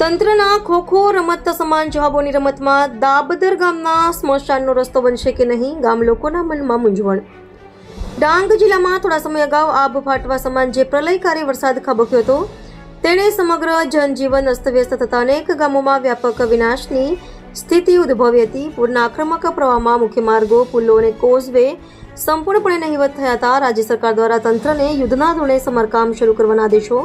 તંત્રના ખોખો રમત સમાન જવાબોની રમતમાં દાબદર ગામના સ્મશાનનો રસ્તો બનશે કે નહીં, ગામ લોકોના મનમાં મૂંઝવણ. ડાંગ જિલ્લામાં થોડા સમય અગાઉ આબ ફાટવા સમાન જે પ્રલયકારી વરસાદ ખાબક્યો હતો, તેણે સમગ્ર જનજીવન અસ્તવ્યસ્ત થતા અનેક ગામોમાં વ્યાપક વિનાશની સ્થિતિ ઉદ્ભવી હતી. પૂરના આક્રમક પ્રવાહમાં મુખ્ય માર્ગો, પુલો અને કોઝવે સંપૂર્ણપણે નહિવત થયા હતા. રાજ્ય સરકાર દ્વારા તંત્રને યુદ્ધના ધોરણે સમારકામ શરૂ કરવાના આદેશો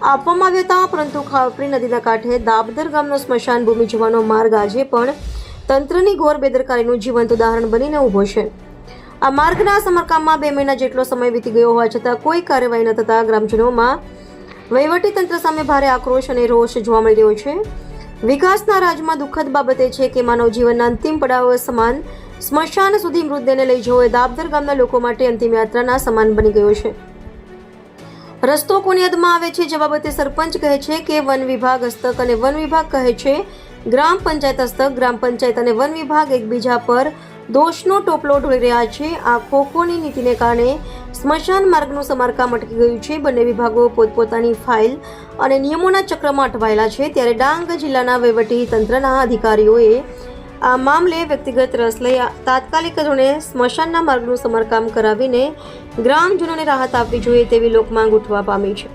આપવામાં આવ્યા હતા, પરંતુ ખાપરી નદીના કાંઠે દાબદર ગામનો સ્મશાન ભૂમિ જવાનો માર્ગ આજે પણ તંત્રની ઘોર બેદરકારીનું જીવંત ઉદાહરણ બનીને ઊભો છે. આ માર્ગના સમારકામમાં બે મહિના જેટલો સમય વીતી ગયો હોવા છતાં કોઈ કાર્યવાહી ન થતાં ગ્રામજનોમાં વહીવટી તંત્ર સામે ભારે આક્રોશ અને રોષ જોવા મળી રહ્યો છે. વિકાસના રાજમાં દુઃખદ બાબત છે કે માનવ જીવનના અંતિમ પડાવ સમાન સ્મશાન સુધી મૃતદેહને લઈ જવો એ દાબદર ગામના લોકો માટે અંતિમ યાત્રાના સમાન બની ગયો છે. રસ્તો કોની હદમાં આવે છે? જે બાબતે સરપંચ કહે છે કે વન વિભાગ હસ્તક અને વન વિભાગ કહે છે, ગ્રામ પંચાયત હસ્તક, ગ્રામ પંચાયત અને વન વિભાગ એકબીજા પર દોષનો ટોપલો ઢોળી રહ્યા છે. આ ખોખોની નીતિને કારણે સ્મશાન માર્ગનું સમારકામ અટકી ગયું છે? બંને વિભાગો પોતપોતાની ફાઇલ અને નિયમોના ચક્રમાં અટવાયેલા છે. ત્યારે ડાંગ જિલ્લાના વહીવટી તંત્રના અધિકારીઓએ આ મામલે વ્યક્તિગત રસ લઈ તાત્કાલિક ધોરણે સ્મશાનના માર્ગનું સમારકામ કરાવીને ગ્રામજનોને રાહત આપવી જોઈએ તેવી લોકમાંગ ઉઠવા પામી છે.